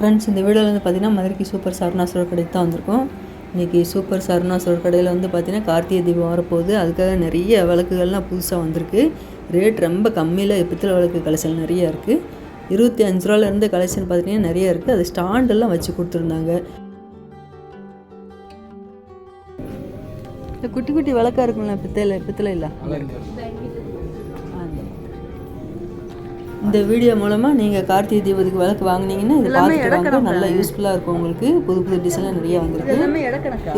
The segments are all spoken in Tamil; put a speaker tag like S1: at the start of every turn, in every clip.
S1: ஃப்ரெண்ட்ஸ் இந்த வீடியோவில் வந்து பார்த்தீங்கன்னா மதுரைக்கு சூப்பர் சரணாசுரர் கடைக்கு தான் வந்திருக்கோம். இன்றைக்கி சூப்பர் சரணாசுரர் கடையில் வந்து பார்த்தீங்கன்னா கார்த்திகை தீபம் வரப்போகுது. அதுக்காக நிறைய விளக்குகள்லாம் புதுசாக வந்திருக்கு. ரேட் ரொம்ப கம்மியில் பித்தளை விளக்கு கலெக்ஷன் நிறைய இருக்குது இருபத்தி அஞ்சு ரூபாலேருந்து கலெக்ஷன் பார்த்தீங்கன்னா நிறைய இருக்குது அது ஸ்டாண்டெல்லாம் வச்சு கொடுத்துருந்தாங்க. இந்த குட்டி குட்டி விளக்கா இருக்குங்களா பித்தளை பித்தளை இல்லை? இந்த வீடியோ மூலமாக நீங்கள் கார்த்திகை தீபத்துக்கு விளக்கு வாங்குனீங்கன்னா இது பார்த்துட்டு வாங்க. நல்லா யூஸ்ஃபுல்லாக இருக்கும் உங்களுக்கு. புது புது டிசைன்லாம் நிறைய வந்திருக்கு.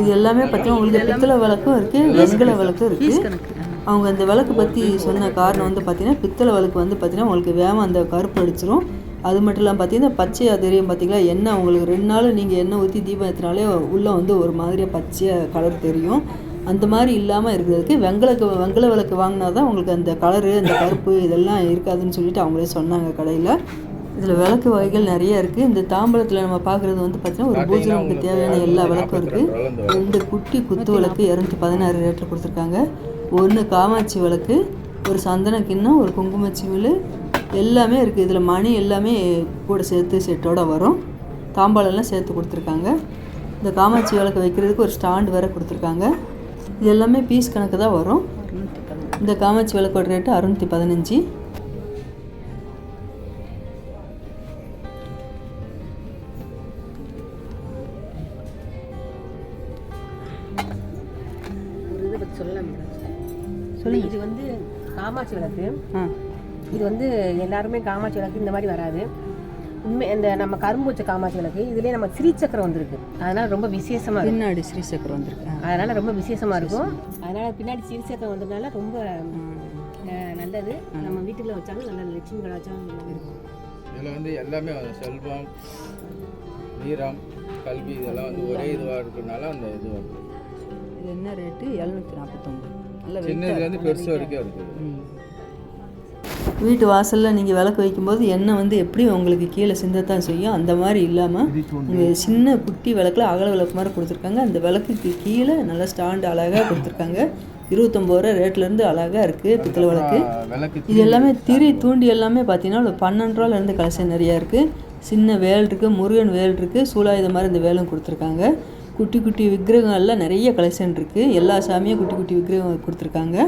S1: இது எல்லாமே பார்த்தீங்கன்னா உங்களுக்கு பித்தளை விளக்கும் இருக்குது வெண்கல விளக்கும் இருக்குது அவங்க அந்த விளக்கு பற்றி சொன்ன காரணம் வந்து பார்த்தீங்கன்னா பித்தளை விளக்கு வந்து பார்த்தீங்கன்னா உங்களுக்கு வேகம் அந்த கருப்பு அடிச்சிரும். அது மட்டும் இல்லாமல் பார்த்தீங்கன்னா பச்சையாக தெரியும் பார்த்தீங்களா எண்ணெய் உங்களுக்கு ரெண்டு நாள் நீங்கள் எண்ணெய் ஊற்றி தீபம் ஏற்றினாலே உள்ளே வந்து ஒரு மாதிரியாக பச்சையாக கலர் தெரியும். அந்த மாதிரி இல்லாமல் இருக்கிறதுக்கு வெங்கலக்கு வெங்கல விளக்கு வாங்கினா தான் உங்களுக்கு அந்த கலரு அந்த கருப்பு இதெல்லாம் இருக்காதுன்னு சொல்லிட்டு அவங்களே சொன்னாங்க கடையில். இதில் விளக்கு வகைகள் நிறைய இருக்குது இந்த தாம்பலத்தில் நம்ம பார்க்குறது வந்து பார்த்திங்கன்னா ஒரு பூஜை ரூமுக்கு தேவையான எல்லா விளக்கும் இருக்குது ரெண்டு குட்டி குத்து விளக்கு இரநூத்தி பதினாறு ரேட்டில் கொடுத்துருக்காங்க. ஒன்று காமாட்சி விளக்கு ஒரு சந்தன கிண்ணம் ஒரு குங்குமச்சிமிழ் எல்லாமே இருக்குது இதில் மணி எல்லாமே கூட சேர்த்து செட்டோட வரும். தாம்பாளம்லாம் சேர்த்து கொடுத்துருக்காங்க. இந்த காமாட்சி விளக்கு வைக்கிறதுக்கு ஒரு ஸ்டாண்டு வேறு கொடுத்துருக்காங்க. இது எல்லாமே பீஸ் கணக்கு தான் வரும். இந்த காமாட்சி விளக்கோட ரேட்டு அறுநூற்றி பதினஞ்சு.
S2: ஒரு இதை வந்து காமாட்சி விளக்கு. இது வந்து எல்லாருமே காமாட்சி விளக்கு இந்த மாதிரி வராது. உண்மை இந்த நம்ம கரும்பு வச்ச காமாட்சி விளக்கு இதுலேயே நம்ம ஸ்ரீசக்கரம் வந்திருக்கு. அதனால ரொம்ப விசேஷமா இருக்கும்
S1: பின்னாடி ஸ்ரீசக்கரம் வந்திருக்கு.
S2: அதனால ரொம்ப விசேஷமா இருக்கும். அதனால பின்னாடி ஸ்ரீசக்கரம் வந்ததுனால ரொம்ப நல்லது. நம்ம வீட்டுல வச்சாலும் நல்ல லட்சுமி நல்லா இருக்கும்.
S3: இதில் வந்து எல்லாமே. செல்வம் வீரம் கல்வி இதெல்லாம் வந்து ஒரே இதுவாக இருக்கிறதுனால அந்த இது வந்து.
S1: இது என்ன ரேட்டு எழுநூற்றி நாற்பத்தொம்பது. நல்ல
S3: சின்னதுலேருந்து பெருசு வரைக்கும் இருக்குது.
S1: வீட்டு வாசலில் நீங்கள் விளக்கு வைக்கும்போது எண்ணெய் வந்து எப்படி உங்களுக்கு கீழே சிந்தத்தான் செய்யும்? அந்த மாதிரி இல்லாமல் உங்கள் சின்ன குட்டி விளக்குல அகல விளக்கு மாதிரி கொடுத்துருக்காங்க. அந்த விளக்குக்கு கீழே நல்லா ஸ்டாண்டு அழகாக கொடுத்துருக்காங்க. இருபத்தொம்பது ரூபா ரேட்லேருந்து அழகாக இருக்குது பித்தளை விளக்கு. இது எல்லாமே திரி தூண்டி எல்லாமே பார்த்தீங்கன்னா பன்னெண்டு ரூபாலேருந்து கலெக்ஷன் நிறையா இருக்குது சின்ன வேல் இருக்குது முருகன் வேல் இருக்குது சூலாயுத மாதிரி இந்த வேலும் கொடுத்துருக்காங்க. குட்டி குட்டி விக்கிரகங்கள்லாம் நிறைய கலெக்ஷன் இருக்குது எல்லா சாமியும் குட்டி குட்டி விக்கிரகம் கொடுத்துருக்காங்க.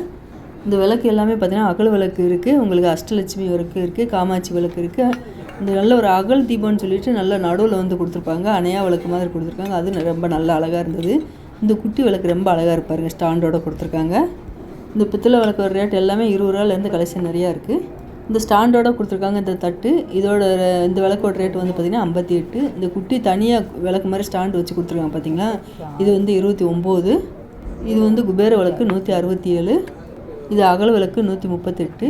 S1: இந்த விளக்கு எல்லாமே பார்த்தீங்கன்னா அகல் விளக்கு இருக்குது உங்களுக்கு அஷ்டலட்சுமி விளக்கு இருக்குது காமாட்சி விளக்கு இருக்குது இந்த நல்ல ஒரு அகல் தீபம்னு சொல்லிட்டு நல்ல நடுவில் வந்து கொடுத்துருப்பாங்க. அணையா விளக்கு மாதிரி கொடுத்துருக்காங்க. அது ரொம்ப நல்ல அழகாக இருந்தது. இந்த குட்டி விளக்கு ரொம்ப அழகாக இருப்பாருங்க ஸ்டாண்டோட கொடுத்துருக்காங்க. இந்த பித்தளை விளக்கோட ரேட் எல்லாமே இருபது ரூபாலேருந்து கலெக்ஷன் நிறையா இருக்குது இந்த ஸ்டாண்டோட கொடுத்துருக்காங்க இந்த தட்டு. இதோட இந்த விளக்கோட ரேட் வந்து பார்த்திங்கன்னா ஐம்பத்தி எட்டு. இந்த குட்டி தனியாக விளக்கு மாதிரி ஸ்டாண்டு வச்சு கொடுத்துருக்காங்க பார்த்தீங்களா இது வந்து இருபத்தி ஒம்பது. இது வந்து குபேர விளக்கு நூற்றி அறுபத்தி ஏழு. இது அகல் விளக்கு நூற்றி முப்பத்தெட்டு.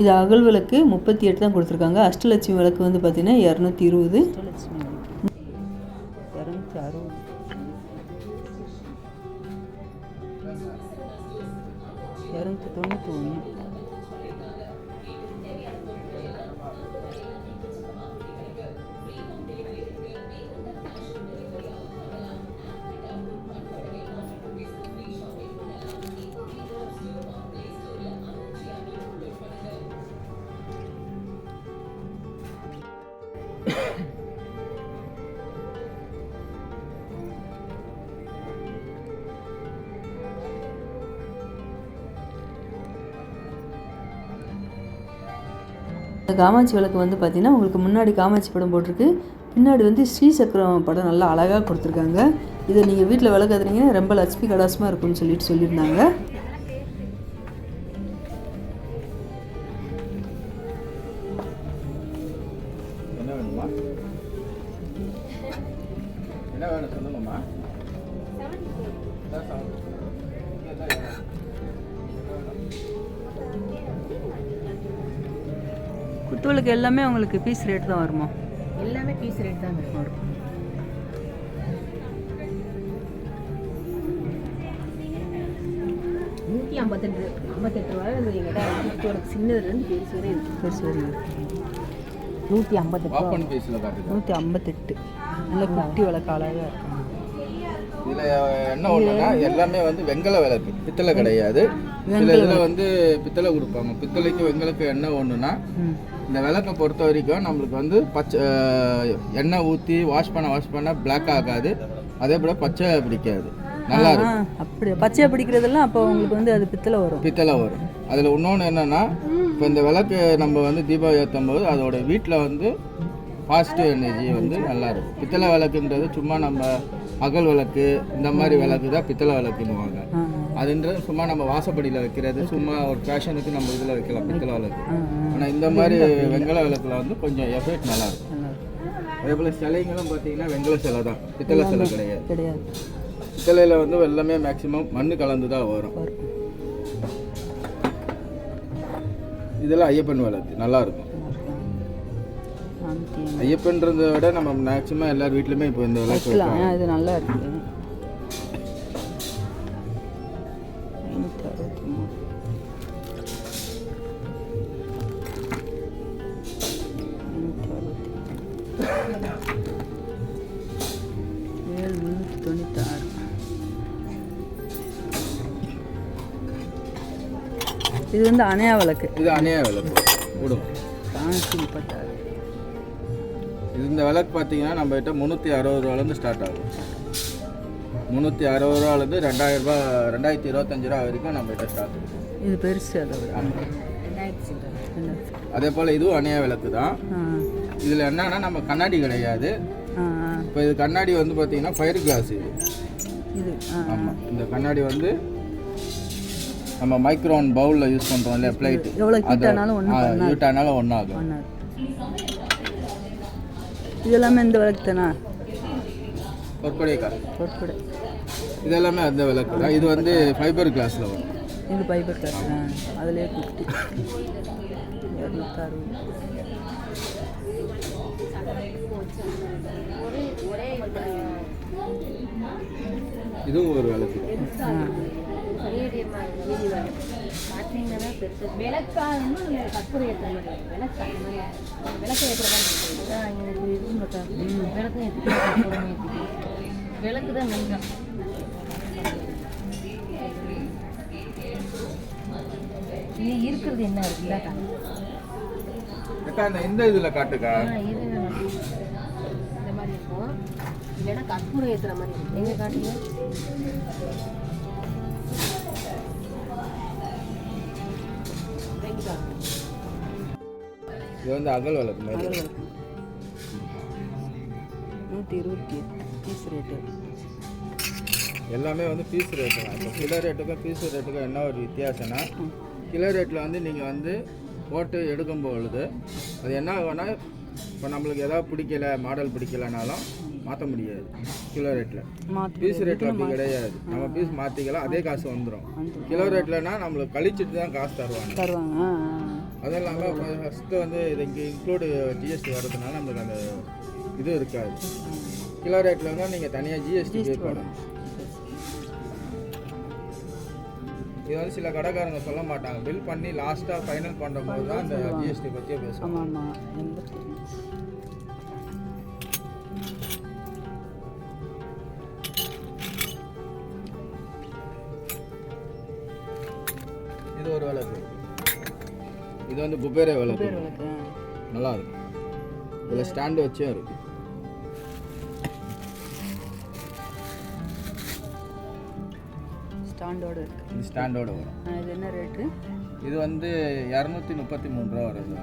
S1: இது அகல் விளக்கு முப்பத்தி எட்டு தான் கொடுத்துருக்காங்க. அஷ்டலட்சுமி விளக்கு வந்து பார்த்திங்கன்னா இரநூத்தி இருபது. இரநூத்தி அறுபது. இரநூத்தி தொண்ணூற்றி ஒன்று இந்த காமாட்சி விளக்கு வந்து பார்த்தீங்கன்னா உங்களுக்கு முன்னாடி காமாட்சி படம் போட்டிருக்கு. பின்னாடி வந்து ஸ்ரீசக்கரம் படம் நல்லா அழகாக கொடுத்துருக்காங்க. இதை நீங்கள் வீட்டில் விளக்காதுனீங்கன்னா ரொம்ப லட்சுமி கடாசமாக இருக்கும்னு சொல்லிட்டு சொல்லியிருந்தாங்க. எல்லாமே உங்களுக்கு பீஸ் ரேட் தான் வருமா?
S2: எல்லாமே பீஸ் ரேட் தான் இருக்கும்
S1: வரும்?
S2: நூற்றி ஐம்பத்தெட்டு ஐம்பத்தெட்டு ரூபாய் இந்த எங்கிட்ட சின்னதுலேருந்து பெருசு வரை
S1: பெருசு வரையும்
S2: நூற்றி ஐம்பத்தெட்டு
S1: நூற்றி ஐம்பத்தெட்டு. நல்ல குட்டி அழகாக இருக்கும்.
S3: இதில் என்ன ஒன்றுனா எல்லாமே வந்து வெங்கல விளக்கு பித்தளை கிடையாது. சில இதில் வந்து பித்தளை கொடுப்பாங்க. பித்தளைக்கு வெங்கலுக்கு என்ன ஒன்றுனா இந்த விளக்கை பொறுத்த வரைக்கும் நம்மளுக்கு வந்து பச்சை எண்ணெய் ஊற்றி வாஷ் பண்ண வாஷ் பண்ண பிளாக் ஆகாது. அதே போல் பச்சை பிடிக்காது. நல்லா இருக்கும்.
S4: அப்படியா? பச்சையாக பிடிக்கிறதெல்லாம் அப்போ உங்களுக்கு வந்து அது பித்தளை வரும்.
S3: பித்தளை வரும். அதில் இன்னொன்று என்னென்னா இப்போ இந்த விளக்கு நம்ம வந்து தீபாவளி ஏற்றும் போது அதோட வீட்டில் வந்து பாசிட்டிவ் எனர்ஜி வந்து நல்லா இருக்கும். பித்தளை விளக்குன்றது சும்மா நம்ம அகல் விளக்கு இந்த மாதிரி விளக்கு தான் பித்தளை விளக்குன்னுவாங்க. அதுன்றது சும்மா நம்ம வாசப்படியில் வைக்கிறது சும்மா ஒரு ஃபேஷனுக்கு நம்ம இதில் வைக்கலாம் பித்தளை விளக்கு. ஆனால் இந்த மாதிரி வெங்கல விளக்குல வந்து கொஞ்சம் எஃபெக்ட் நல்லா இருக்கும்.
S4: நல்லா இருக்கும்.
S3: அதே போல் சிலைங்களும் பார்த்தீங்கன்னா வெங்கல சிலை தான். பித்தளை சிலை கிடையாது.
S4: கிடையாது.
S3: பித்தளையில் வந்து எல்லாமே மேக்ஸிமம் மண் கலந்து தான் வரும். இதெல்லாம் ஐயப்பன் விளக்கு. நல்லா இருக்கும். ஐயப்பன்றதை விட நம்ம மேக்ஸிமம் எல்லார் வீட்லையுமே இப்போ இந்த விளக்கு
S4: இது நல்லா இருக்கு வந்து அணையா விளக்கு.
S3: இது அணையா விளக்கு. விடும் இது இந்த விளக்கு பார்த்தீங்கன்னா நம்ம கிட்ட முந்நூற்றி அறுபது ரூபாலேருந்து ஸ்டார்ட் ஆகும். முந்நூற்றி அறுபது ரூபாலேருந்து ரெண்டாயிரம் ரூபாய் ரெண்டாயிரத்தி இருபத்தஞ்சு ரூபா வரைக்கும் நம்ம கிட்ட ஸ்டார்ட் இருக்கும்
S4: இது பெருசு அதை.
S3: அதே போல் இதுவும் அணையா விளக்கு தான். இதில் என்னன்னா நம்ம கண்ணாடி கிடையாது. இப்போ இது கண்ணாடி வந்து பார்த்தீங்கன்னா ஃபயர் கிளாஸ் இது ஆமாம் இந்த கண்ணாடி வந்து நம்ம மைக்ரோன் பவுலில் யூஸ் பண்ணுறோம் இல்லையா பிளேட்
S4: எவ்வளோ ஹீட் ஆனாலும் ஒன்றும்
S3: ஹீட் ஆனாலும் ஒன்றாகும்
S4: பண்ணாது. இது எல்லாமே இந்த விளக்கு தானா
S3: பொற்கொடைக்கா
S4: பொற்கொடை.
S3: இது எல்லாமே அந்த விளக்கு தான். இது வந்து ஃபைபர் கிளாஸில் வரும்.
S4: இது பைபர் காசு ஆ? அதிலே ஃபிஃப்டி
S3: இதுவும் ஒரு விளக்கு பார்த்தீங்கன்னா
S4: ஆ
S2: விளக்கா வந்து நம்ம கற்பூரம் மாதிரி விளக்கா விளக்கு மாதிரி இருக்கு. எனக்கு விளக்கு தான் மெயினாக இது இருக்கிறது என்ன இருக்குல்ல
S3: இந்த இதில் காட்டுக்கா.
S2: இது இந்த மாதிரி இருக்கும். இல்லைன்னா கற்பூரம் ஏற்றுற மாதிரி எங்கே காட்டுங்க?
S3: இது வந்து அகல் விளக்கு மாதிரி.
S4: நூற்றி இருபத்தி பீஸ் ரேட்டு.
S3: எல்லாமே வந்து பீஸ் ரேட்டு தான். இப்போ கிலோ ரேட்டுக்கும் பீஸ் ரேட்டுக்கும் என்ன ஒரு வித்தியாசம்னா கிலோ ரேட்டில் வந்து நீங்கள் வந்து போட்டு எடுக்கும் பொழுது அது என்ன ஆகும்னா இப்போ நம்மளுக்கு எதாவது பிடிக்கல மாடல் பிடிக்கலனாலும் மாற்ற முடியாது கிலோ ரேட்டில் பீஸ் ரேட்டில் அப்படி கிடையாது. நம்ம பீஸ் மாற்றிக்கலாம் அதே காசு வந்துடும் கிலோ ரேட்லனா நம்மளுக்கு கழிச்சிட்டு தான் காசு தருவாங்க.
S4: தருவாங்க.
S3: அதுவும் இல்லாமல் ஃபஸ்ட்டு வந்து இது இங்கே இன்க்ளூடு ஜிஎஸ்டி வர்றதுனால நம்மளுக்கு அந்த இது இருக்காது. கிலோ ரேட்டில் தான் நீங்கள் தனியாக ஜிஎஸ்டி பே பண்ணணும். இது வந்து சில கடைக்காரங்க சொல்ல மாட்டாங்க. பில் பண்ணி லாஸ்ட்டாக ஃபைனல் பண்ணும்போது தான் அந்த ஜிஎஸ்டி பற்றியே
S4: ஆமாம் ஆமாம்
S3: இது வந்து குபேர விளக்கு. நல்லா இருக்கும் இதில் ஸ்டாண்டு வச்சே இருக்கு.
S4: ஸ்டாண்டோடு இருக்கு.
S3: இது ஸ்டாண்டோட வரும்.
S4: இது என்ன ரேட்டு?
S3: இது வந்து இரநூத்தி முப்பத்தி மூணு ரூபா வருது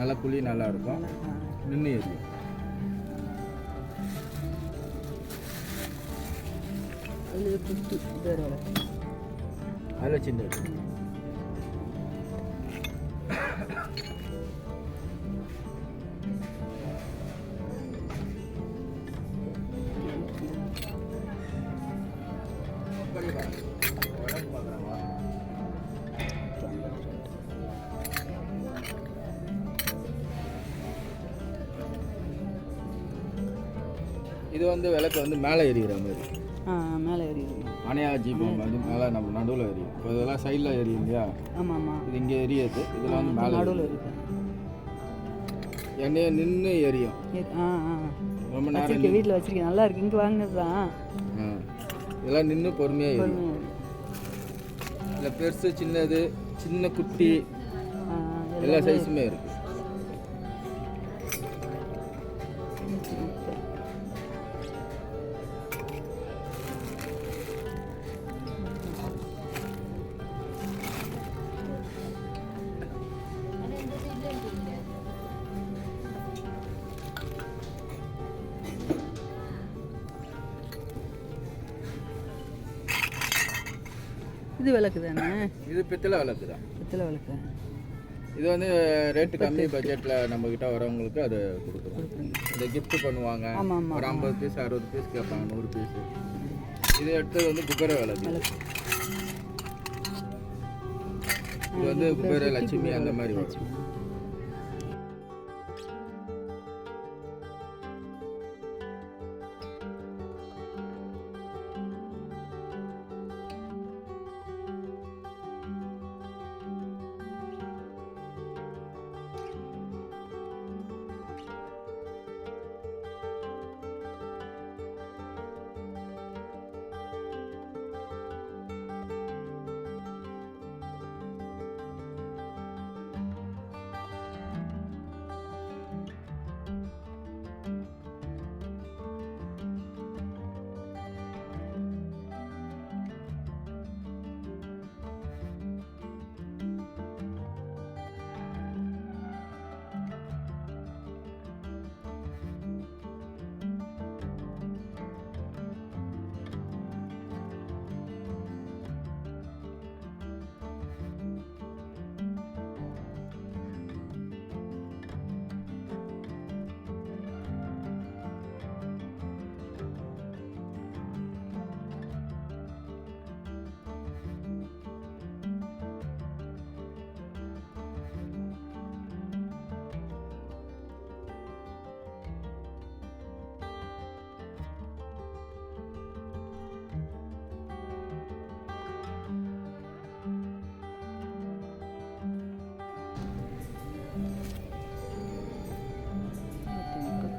S3: நல்லா குழி நல்லா இருக்கும். நின்று எரியும்
S4: இது விளக்கு
S3: அதில் சின்ன இது. இது வந்து விளக்கு வந்து மேலே எரிகிற மாதிரி
S4: மேலே எரியுது
S3: அணையா ஜீபம் வந்து மேலே நம்ம நடுவில் எரியும் இப்போ இதெல்லாம் சைடில் எரியும் இல்லையா
S4: ஆமாம் ஆமாம்
S3: இது இங்கே எரியுது இதில் வந்து மேலே
S4: நடுவில் இருக்கு
S3: எண்ணெயை நின்று எரியும்
S4: எரி- ஆ ஆ.
S3: ரொம்ப நேரம்
S4: வச்சிருக்கேன் வீட்டில் வச்சிருக்கேன் நல்லா இருக்கு. இங்கே வாங்கினது தான்.
S3: இதெல்லாம் நின்று பொறுமையாக எரியும் இதில் பெருசு சின்னது சின்ன குட்டி எல்லா சைஸுமே இருக்கு.
S4: இது விளக்கு தானே?
S3: இது பித்தளை விளக்கு தான்.
S4: பித்தளை விளக்கு.
S3: இது வந்து ரேட்டு கம்மி பட்ஜெட்டில் நம்ம கிட்ட வரவங்களுக்கு அது கொடுக்குறோம். இந்த gift பண்ணுவாங்க. ஒரு ஐம்பது பீஸ் அறுபது பீஸ் கேட்பாங்க நூறு பீஸ் இது எடுத்தது வந்து குபேர விளக்கு. இது வந்து குபேர லட்சுமி அந்த மாதிரி வரும்.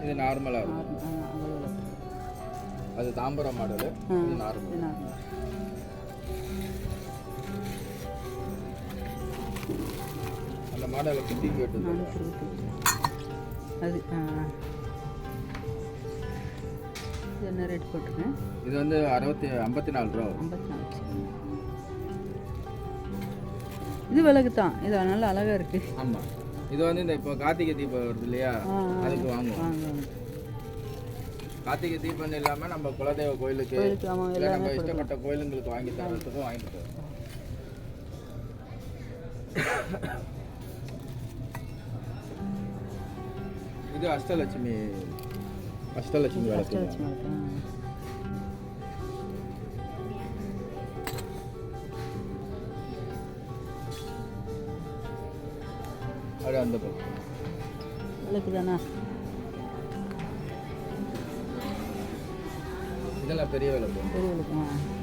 S3: இது நார்மலாக இருக்கும். அது தாம்பரம் மாடலு. இது நார்மல். அந்த மாடலை குட்டி கேட்டு
S4: அது என்ன ரேட் போட்டிருக்கேன்
S3: இது வந்து அறுபத்தி ஐம்பத்தி நாலு ரூபா
S4: ஐம்பத்தி நாலு. இது விளக்கு தான் இது நல்ல அழகாக இருக்குது
S3: ஆமாம் இது வந்து இந்த இப்போ கார்த்திகை தீபம் வருது இல்லையா? அதுக்கு வாங்குவோம்.
S4: வாங்க. வாங்க.
S3: கார்த்திகை தீபம் இல்லாமல் நம்ம குலதெய்வ கோயிலுக்கு இல்லை நம்ம இஷ்டப்பட்ட கோயிலுங்களுக்கு வாங்கி தரதுக்கும் வாங்கி தருவோம் இது அஷ்டலட்சுமி அஷ்டலட்சுமி விளக்கு அது அந்த பக்கம்.
S4: விளக்கு தானே
S3: இதெல்லாம் பெரிய விளக்கு
S4: பெரிய விளக்கு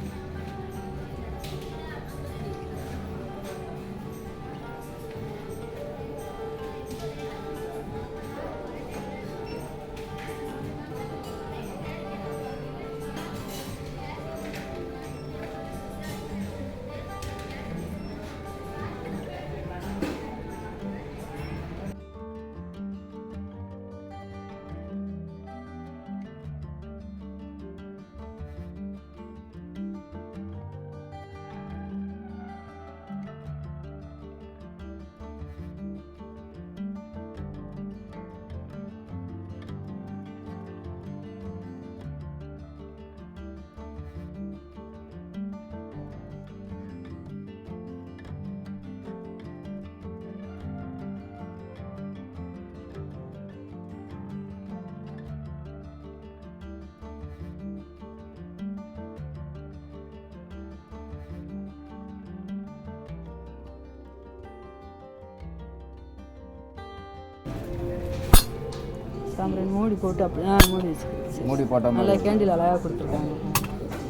S4: ஆ சாம்பிராணி மூடி போட்டு அப்படி ஆ மூடி வச்சுக்கிறேன்
S3: மூடி போட்ட மாதிரி.
S4: நல்லா கேண்டில் அழகாக கொடுத்துருக்காங்க.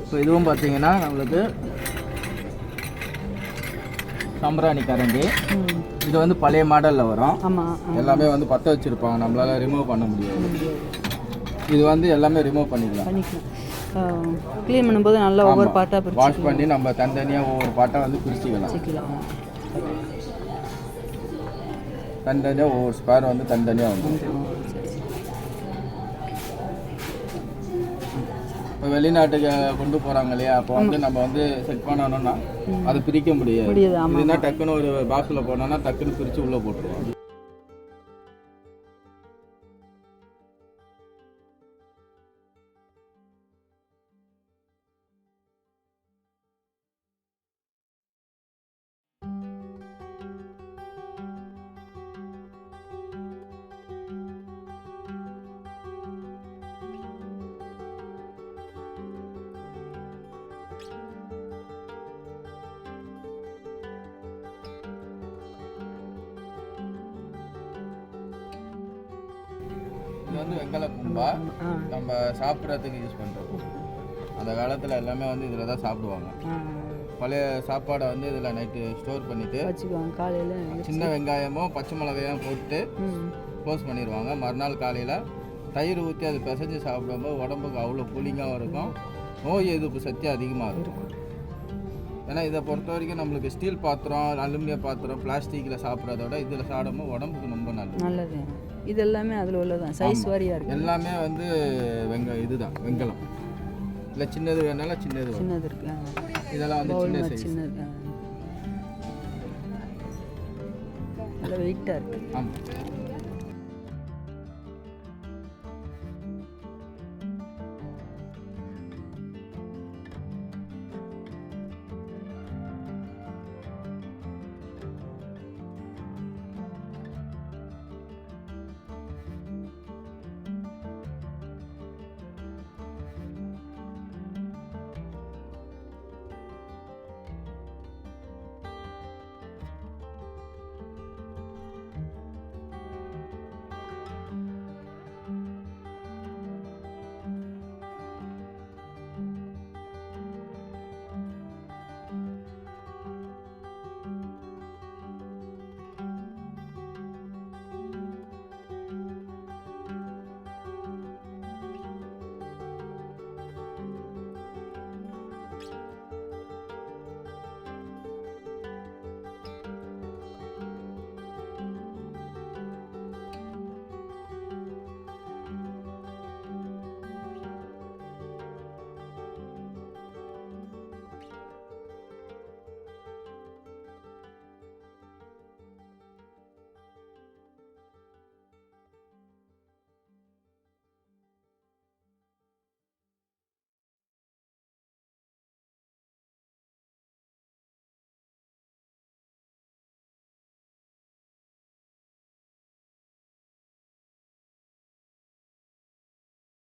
S3: இப்போ இதுவும் பார்த்தீங்கன்னா நம்மளுக்கு சம்பிராணி கரண்டி. இது வந்து பழைய மாடலில் வரும்.
S4: ஆமாம்
S3: எல்லாமே வந்து பற்ற வச்சுருப்பாங்க. நம்மளால ரிமூவ் பண்ண முடியாது. இது வந்து எல்லாமே ரிமூவ் பண்ணிக்கலாம்.
S4: பண்ணிக்கலாம். க்ளீன் பண்ணும்போது நல்லா ஒவ்வொரு பாட்டாக பிரிச்சு
S3: வாஷ் பண்ணி நம்ம தனித்தனியாக ஒவ்வொரு பாட்டை வந்து பிரிச்சுக்கலாம். தனித்தனியாக ஒவ்வொரு ஸ்பேர் வந்து தனித்தனியாக வந்துடும் இப்போ வெளிநாட்டுக்கு கொண்டு போகிறாங்க இல்லையா? அப்போ வந்து நம்ம வந்து செட் பண்ணணும்னா அதை பிரிக்க முடியாது. இதுனா டக்குன்னு ஒரு பாக்ஸில் போனோம்னா டக்குன்னு பிரித்து உள்ளே போட்டுருவோம். வந்து வெங்கல கும்பா நம்ம சாப்பிட்றதுக்கு யூஸ் பண்ணுறோம் அந்த காலத்தில் எல்லாமே வந்து இதில் தான் சாப்பிடுவாங்க. பழைய சாப்பாடை வந்து இதில் நைட்டு ஸ்டோர் பண்ணிவிட்டு
S1: வச்சுக்குவாங்க. காலையில்
S3: சின்ன வெங்காயமும் பச்சை மிளகாயும் போட்டு க்ளோஸ் பண்ணிடுவாங்க. மறுநாள் காலையில் தயிர் ஊற்றி அது பிசைஞ்சு சாப்பிடும்போது உடம்புக்கு அவ்வளோ கூலிங்காகவும் இருக்கும். நோய் எதிர்ப்பு சக்தி அதிகமாக இருக்கும். ஏன்னா இதை பொறுத்த வரைக்கும் நம்மளுக்கு ஸ்டீல் பாத்திரம் அலுமினிய பாத்திரம் பிளாஸ்டிக்கில் சாப்பிட்றத விட இதில் சாப்பிடும்போது உடம்புக்கு ரொம்ப நல்லது.
S1: நல்லது. இது எல்லாமே அதில் உள்ளதான் சைஸ் வாரியாக இருக்கு.
S3: எல்லாமே வந்து வெங்க இதுதான் வெங்கலம். இல்லை சின்னது வேணாலும் சின்னது
S1: சின்னது இருக்கு.
S3: இதெல்லாம் வந்து சின்ன சைஸ்
S1: சின்னது. நல்ல வெயிட்டாக இருக்கு.
S3: ஆமாம்